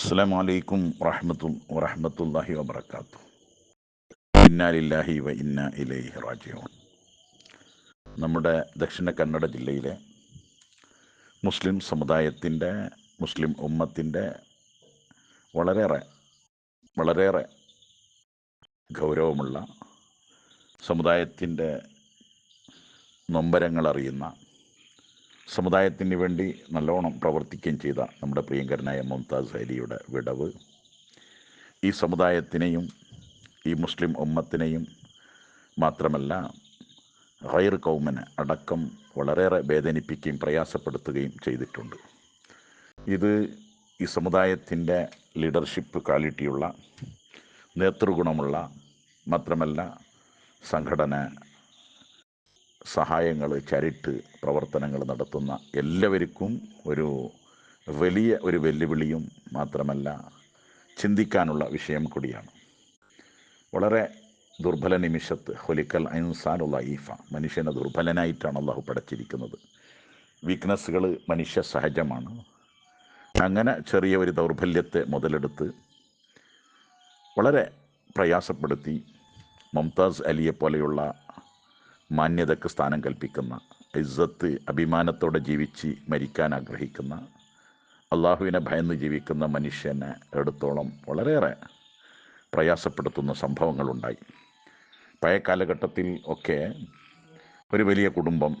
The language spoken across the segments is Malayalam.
അസ്സാം വലൈക്കും വറഹമത്തും വറഹമത്തല്ലാഹി വബർക്കാത്തു ഇന്നാലില്ലാഹി വ ഇന്ന ഇലൈഹി റാജിയോൺ നമ്മുടെ ദക്ഷിണ കന്നഡ ജില്ലയിലെ മുസ്ലിം സമുദായത്തിന്റെ മുസ്ലിം ഉമ്മത്തിന്റെ വളരെയേറെ വളരെയേറെ ഗൗരവമുള്ള സമുദായത്തിന്റെ നൊമ്പരങ്ങൾ അറിയുന്ന സമുദായത്തിന് വേണ്ടി നല്ലോണം പ്രവർത്തിക്കുകയും ചെയ്ത നമ്മുടെ പ്രിയങ്കരനായ മുംതാസ് അലിയുടെ വിടവ്. ഈ സമുദായത്തിനെയും ഈ മുസ്ലിം ഉമ്മത്തിനെയും മാത്രമല്ല ഹൈർ കൗമന് അടക്കം വളരെയേറെ വേദനിപ്പിക്കുകയും പ്രയാസപ്പെടുത്തുകയും ചെയ്തിട്ടുണ്ട്. ഇത് ഈ സമുദായത്തിന്റെ ലീഡർഷിപ്പ് ക്വാളിറ്റിയുള്ള നേതൃഗുണമുള്ള മാത്രമല്ല സംഘടന സഹായങ്ങൾ ചരിട്ട് പ്രവർത്തനങ്ങൾ നടത്തുന്ന എല്ലാവർക്കും ഒരു വലിയ ഒരു വെല്ലുവിളിയും മാത്രമല്ല ചിന്തിക്കാനുള്ള വിഷയം കൂടിയാണ്. വളരെ ദുർബല നിമിഷത്ത് ഹൊലിക്കൽ അൻസാനുള്ള ഈഫ മനുഷ്യനെ ദുർബലനായിട്ടാണ് അള്ളാഹു പടച്ചിരിക്കുന്നത്. വീക്ക്നെസ്സുകൾ മനുഷ്യ സഹജമാണ്. അങ്ങനെ ചെറിയ ഒരു ദൗർബല്യത്തെ മുതലെടുത്ത് വളരെ പ്രയാസപ്പെടുത്തി മംതാസ് അലിയെ പോലെയുള്ള മാന്യതയ്ക്ക് സ്ഥാനം കൽപ്പിക്കുന്ന ഇസ്സത്ത് അഭിമാനത്തോടെ ജീവിച്ച് മരിക്കാൻ ആഗ്രഹിക്കുന്ന അള്ളാഹുവിനെ ഭയന്ന് ജീവിക്കുന്ന മനുഷ്യനെ എടുത്തോളം വളരെയേറെ പ്രയാസപ്പെടുത്തുന്ന സംഭവങ്ങളുണ്ടായി. പഴയ കാലഘട്ടത്തിൽ ഒക്കെ ഒരു വലിയ കുടുംബം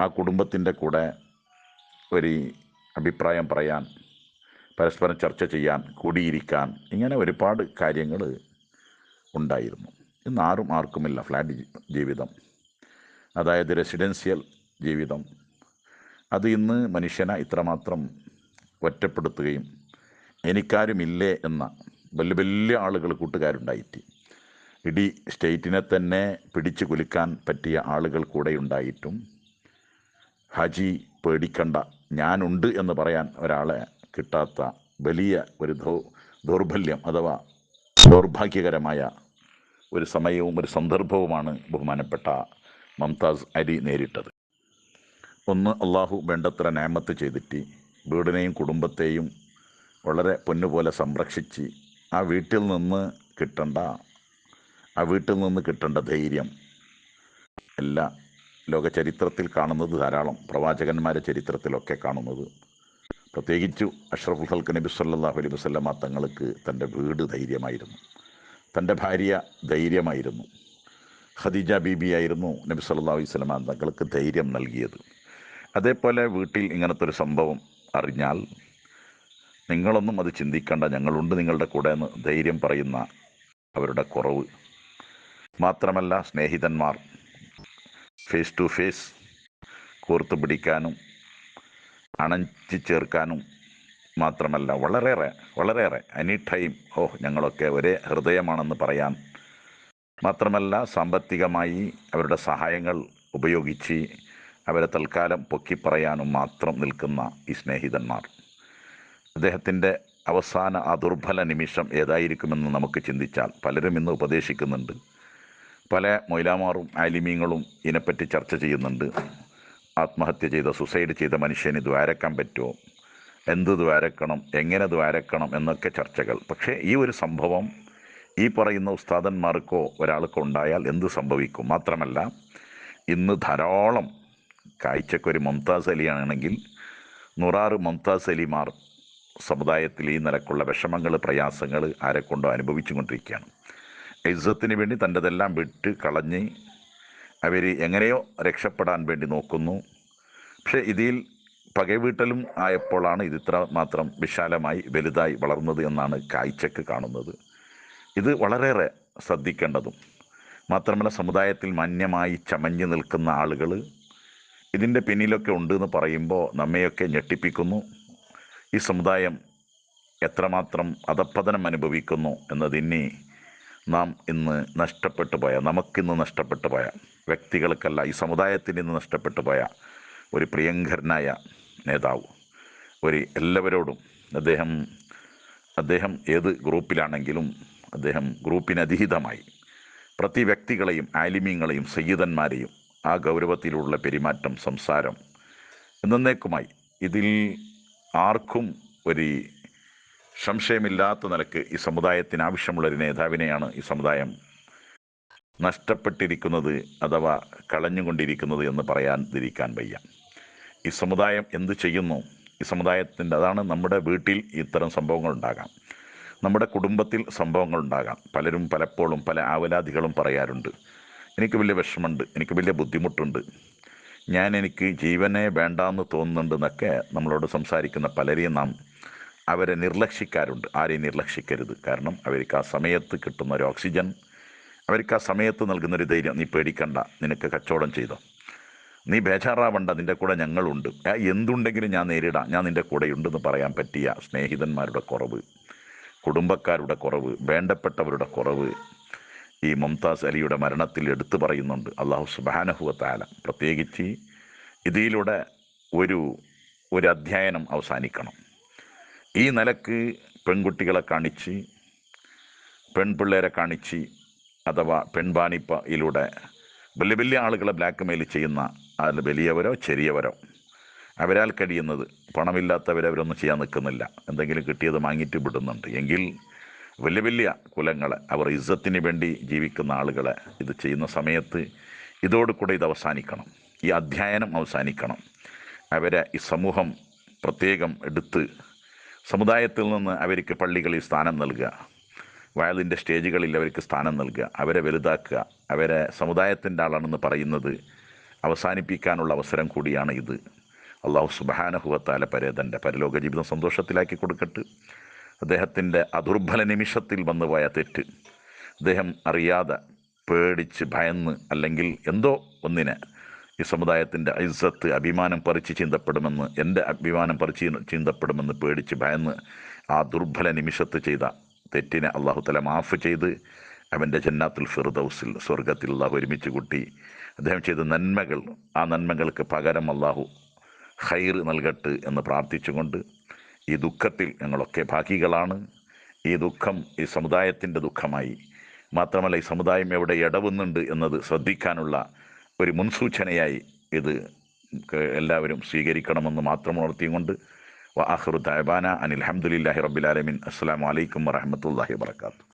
ആ കുടുംബത്തിന്റെ കൂടെ ഒരു അഭിപ്രായം പറയാൻ പരസ്പരം ചർച്ച ചെയ്യാൻ കൂടിയിരിക്കാൻ ഇങ്ങനെ ഒരുപാട് കാര്യങ്ങൾ ഉണ്ടായിരുന്നു. ഇന്ന് ആരും ആർക്കുമില്ല ഫ്ലാറ്റ് ജീവിതം. അതായത് റെസിഡൻഷ്യൽ ജീവിതം. അത് ഇന്ന് മനുഷ്യനെ ഇത്രമാത്രം ഒറ്റപ്പെടുത്തുകയും എനിക്കാരുമില്ലേ എന്ന വലിയ വലിയ ആളുകൾ കൂട്ടുകാരുണ്ടായിട്ട് ഇടി സ്റ്റേറ്റിനെ തന്നെ പിടിച്ചു കുലുക്കാൻ പറ്റിയ ആളുകൾ കൂടെ ഉണ്ടായിട്ടും ഹജി പേടിക്കണ്ട ഞാനുണ്ട് എന്ന് പറയാൻ ഒരാളെ കിട്ടാത്ത വലിയ ഒരു ദൗർബല്യം അഥവാ ദൗർഭാഗ്യകരമായ ഒരു സമയവും ഒരു സന്ദർഭവുമാണ് ബഹുമാനപ്പെട്ട മംതാസ് അരി നേരിട്ടത്. ഒന്ന് അള്ളാഹു വേണ്ടത്ര നേമത്ത് ചെയ്തിട്ട് വീടിനെയും കുടുംബത്തെയും വളരെ പൊന്നുപോലെ സംരക്ഷിച്ച് ആ വീട്ടിൽ നിന്ന് കിട്ടേണ്ട ആ വീട്ടിൽ നിന്ന് കിട്ടേണ്ട ധൈര്യം എല്ലാ ലോക ചരിത്രത്തിൽ കാണുന്നത് ധാരാളം പ്രവാചകന്മാരെ ചരിത്രത്തിലൊക്കെ കാണുന്നത്. പ്രത്യേകിച്ചു അഷ്റഫുൽ ഹൽക്ക് നബി സല്ലാഹു അലൈഹി തങ്ങൾക്ക് തന്റെ വീട് ധൈര്യമായിരുന്നു. തന്റെ ഭാര്യ ധൈര്യമായിരുന്നു. ഖദീജ ബീബി ആയിരുന്നു നബി സല്ലാ സ്വലമ തങ്ങൾക്ക് ധൈര്യം നൽകിയത്. അതേപോലെ വീട്ടിൽ ഇങ്ങനത്തെ ഒരു സംഭവം അറിഞ്ഞാൽ നിങ്ങളൊന്നും അത് ചിന്തിക്കേണ്ട ഞങ്ങളുണ്ട് നിങ്ങളുടെ കൂടെ എന്ന് ധൈര്യം പറയുന്ന അവരുടെ കുറവ്. മാത്രമല്ല സ്നേഹിതന്മാർ ഫേസ് ടു ഫേസ് കോർത്തു പിടിക്കാനും അണച്ചു ചേർക്കാനും മാത്രമല്ല വളരെയേറെ വളരെയേറെ എനി ടൈം ഓ ഞങ്ങളൊക്കെ ഒരേ ഹൃദയമാണെന്ന് പറയാം മാത്രമല്ല സാമ്പത്തികമായി അവരുടെ സഹായങ്ങൾ ഉപയോഗിച്ച് അവരെ തൽക്കാലം പൊക്കിപ്പറയാനും മാത്രം നിൽക്കുന്ന ഈ സ്നേഹിതന്മാർ. അദ്ദേഹത്തിന്റെ അവസാന ആ ദുർബല നിമിഷം ഏതായിരിക്കുമെന്ന് നമുക്ക് ചിന്തിച്ചാൽ പലരും ഇന്ന് ഉപദേശിക്കുന്നുണ്ട്. പല മൊയിലാമാറും ആലിമീങ്ങളും ഇതിനെപ്പറ്റി ചർച്ച ചെയ്യുന്നുണ്ട്. ആത്മഹത്യ ചെയ്ത സുസൈഡ് ചെയ്ത മനുഷ്യന് ദ്വാരക്കാൻ പറ്റുമോ? എന്ത് ദ്വാരക്കണം എങ്ങനെ ദ്വാരക്കണം എന്നൊക്കെ ചർച്ചകൾ. പക്ഷേ ഈ ഒരു സംഭവം ഈ പറയുന്ന ഉസ്താദന്മാർക്കോ ഒരാൾക്കോ ഉണ്ടായാൽ എന്ത് സംഭവിക്കും? മാത്രമല്ല ഇന്ന് ധാരാളം കാഴ്ചക്കൊരു മുംതാസ് അലിയാണെങ്കിൽ നൂറാറ് മുംതാസ് അലിമാർ സമുദായത്തിൽ ഈ നിലക്കുള്ള വിഷമങ്ങൾ പ്രയാസങ്ങൾ ആരെക്കൊണ്ടോ അനുഭവിച്ചു കൊണ്ടിരിക്കുകയാണ്. ഇസ്സത്തിന് വേണ്ടി തന്റെതെല്ലാം വിട്ട് കളഞ്ഞ് അവർ എങ്ങനെയോ രക്ഷപ്പെടാൻ വേണ്ടി നോക്കുന്നു. പക്ഷേ ഇതിൽ പകവീട്ടലും ആയപ്പോഴാണ് ഇത് ഇത്ര മാത്രം വിശാലമായി വലുതായി വളർന്നത് എന്നാണ് കാഴ്ചക്ക് കാണുന്നത്. ഇത് വളരെയേറെ ശ്രദ്ധിക്കേണ്ടതും. മാത്രമല്ല സമുദായത്തിൽ മാന്യമായി ചമഞ്ഞു നിൽക്കുന്ന ആളുകൾ ഇതിന്റെ പിന്നിലൊക്കെ ഉണ്ട് എന്ന് പറയുമ്പോൾ നമ്മയൊക്കെ ഞെട്ടിപ്പിക്കുന്നു. ഈ സമുദായം എത്രമാത്രം അധപ്പതനം അനുഭവിക്കുന്നു എന്നതിനെ നാം ഇന്ന് നഷ്ടപ്പെട്ടു പോയ നമുക്കിന്ന് നഷ്ടപ്പെട്ടു പോയ വ്യക്തികൾക്കല്ല ഈ സമുദായത്തിന് ഇന്ന് നഷ്ടപ്പെട്ടു പോയ ഒരു പ്രിയങ്കരനായ നേതാവ്. ഒരു എല്ലാവരോടും അദ്ദേഹം അദ്ദേഹം ഏത് ഗ്രൂപ്പിലാണെങ്കിലും അദ്ദേഹം ഗ്രൂപ്പിനതീതമായി പ്രതി വ്യക്തികളെയും ആലിമ്യങ്ങളെയും സയ്യിദന്മാരെയും ആ ഗൗരവത്തിലുള്ള പെരുമാറ്റം സംസാരം എന്നേക്കുമായി ഇതിൽ ആർക്കും ഒരു സംശയമില്ലാത്ത നിലയ്ക്ക് ഈ സമുദായത്തിന് ആവശ്യമുള്ളൊരു നേതാവിനെയാണ് ഈ സമുദായം നഷ്ടപ്പെട്ടിരിക്കുന്നത് അഥവാ കളഞ്ഞുകൊണ്ടിരിക്കുന്നത് എന്ന് പറയാതിരിക്കാൻ വയ്യ. ഈ സമുദായം എന്ത് ചെയ്യുന്നു? ഈ സമുദായത്തിന്റെ അതാണ് നമ്മുടെ വീട്ടിൽ ഇത്തരം സംഭവങ്ങൾ ഉണ്ടാകാം. നമ്മുടെ കുടുംബത്തിൽ സംഭവങ്ങൾ ഉണ്ടാകാം. പലരും പലപ്പോഴും പല ആവലാദികളും പറയാറുണ്ട്. എനിക്ക് വലിയ വിഷമമുണ്ട്. എനിക്ക് വലിയ ബുദ്ധിമുട്ടുണ്ട്. ഞാൻ എനിക്ക് ജീവനെ വേണ്ടാന്ന് തോന്നുന്നുണ്ടെന്നൊക്കെ നമ്മളോട് സംസാരിക്കുന്ന പലരെയും നാം അവരെ നിർലക്ഷിക്കാറുണ്ട്. ആരെയും നിർലക്ഷിക്കരുത്. കാരണം അവർക്ക് ആ സമയത്ത് കിട്ടുന്ന ഒരു ഓക്സിജൻ അവർക്ക് ആ സമയത്ത് നൽകുന്നൊരു ധൈര്യം നീ പേടിക്കണ്ട. നിനക്ക് കച്ചവടം ചെയ്തോ. നീ ബേജാറാവണ്ട നിന്റെ കൂടെ ഞങ്ങളുണ്ട്. എന്തുണ്ടെങ്കിലും ഞാൻ നേരിടാം. ഞാൻ നിന്റെ കൂടെയുണ്ടെന്ന് പറയാൻ പറ്റിയ സ്നേഹിതന്മാരുടെ കുറവ് കുടുംബക്കാരുടെ കുറവ് വേണ്ടപ്പെട്ടവരുടെ കുറവ്. ഈ മുംതാസ് അലിയുടെ മരണത്തിൽ എടുത്തു പറയുന്നുണ്ട്. അള്ളാഹു സുബാനഹുവത്താല പ്രത്യേകിച്ച് ഇതിലൂടെ ഒരു ഒരു അധ്യയനം അവസാനിക്കണം. ഈ നിലയ്ക്ക് പെൺകുട്ടികളെ കാണിച്ച് പെൺപിള്ളേരെ കാണിച്ച് അഥവാ പെൺപാണിപ്പയിലൂടെ വലിയ വലിയ ആളുകളെ ബ്ലാക്ക് മെയിൽ ചെയ്യുന്ന അതിൽ വലിയവരോ ചെറിയവരോ. അവരാൽ കഴിയുന്നത് പണമില്ലാത്തവർ അവരൊന്നും ചെയ്യാൻ നിൽക്കുന്നില്ല. എന്തെങ്കിലും കിട്ടിയത് വാങ്ങിയിട്ട് വിടുന്നുണ്ട്. എങ്കിൽ വലിയ വലിയ കുലങ്ങളെ അവർ ഇസ്സത്തിന് വേണ്ടി ജീവിക്കുന്ന ആളുകളെ ഇത് ചെയ്യുന്ന സമയത്ത് ഇതോടുകൂടെ ഇത് അവസാനിക്കണം. ഈ അധ്യയനം അവസാനിക്കണം. അവരെ ഈ സമൂഹം പ്രത്യേകം എടുത്ത് സമുദായത്തിൽ നിന്ന് അവർക്ക് പള്ളികളിൽ സ്ഥാനം നൽകുക. വയലിന്റെ സ്റ്റേജുകളിൽ അവർക്ക് സ്ഥാനം നൽകുക. അവരെ വലുതാക്കുക. അവരെ സമുദായത്തിന്റെ ആളാണെന്ന് പറയുന്നത് അവസാനിപ്പിക്കാനുള്ള അവസരം കൂടിയാണ് ഇത്. അള്ളാഹു സുബാനഹുവത്താല പരേതന്റെ പരലോക ജീവിതം സന്തോഷത്തിലാക്കി കൊടുക്കട്ട്. അദ്ദേഹത്തിന്റെ അദുർബല നിമിഷത്തിൽ വന്നു പോയ തെറ്റ്. അദ്ദേഹം അറിയാതെ പേടിച്ച് ഭയന്ന് അല്ലെങ്കിൽ എന്തോ ഒന്നിനെ ഈ സമുദായത്തിന്റെ ഇസ്സത്ത് അഭിമാനം പറിച്ച് ചിന്തപ്പെടുമെന്ന് എന്റെ അഭിമാനം പറിച്ച് ചിന്തപ്പെടുമെന്ന് പേടിച്ച് ഭയന്ന് ആ ദുർബല നിമിഷത്ത് ചെയ്ത തെറ്റിനെ അള്ളാഹുത്തല തല മാഫ് ചെയ്ത് അവന്റെ ജന്നാത്തുൽ ഫിർദൌസിൽ സ്വർഗത്തിൽ അള്ളാഹു ഒരുമിച്ച് കൂട്ടി അദ്ദേഹം ചെയ്ത നന്മകൾ ആ നന്മകൾക്ക് പകരം അള്ളാഹു ഹൈർ നൽകട്ട് എന്ന് പ്രാർത്ഥിച്ചുകൊണ്ട് ഈ ദുഃഖത്തിൽ ഞങ്ങളൊക്കെ ഭാഗികളാണ്. ഈ ദുഃഖം ഈ സമുദായത്തിന്റെ ദുഃഖമായി. മാത്രമല്ല ഈ സമുദായം എവിടെ ഇടവുന്നുണ്ട് എന്നത് ശ്രദ്ധിക്കാനുള്ള ഒരു മുൻസൂചനയായി ഇത് എല്ലാവരും സ്വീകരിക്കണമെന്ന് മാത്രം ഉണർത്തിയും വാഹുർ ദാബാന അനിൽ അഹമ്മദില്ലാഹി റബ്ബിലാലമിൻ അസ്സാം വലൈക്കും വറഹമത്തല്ലാഹി വാത്തു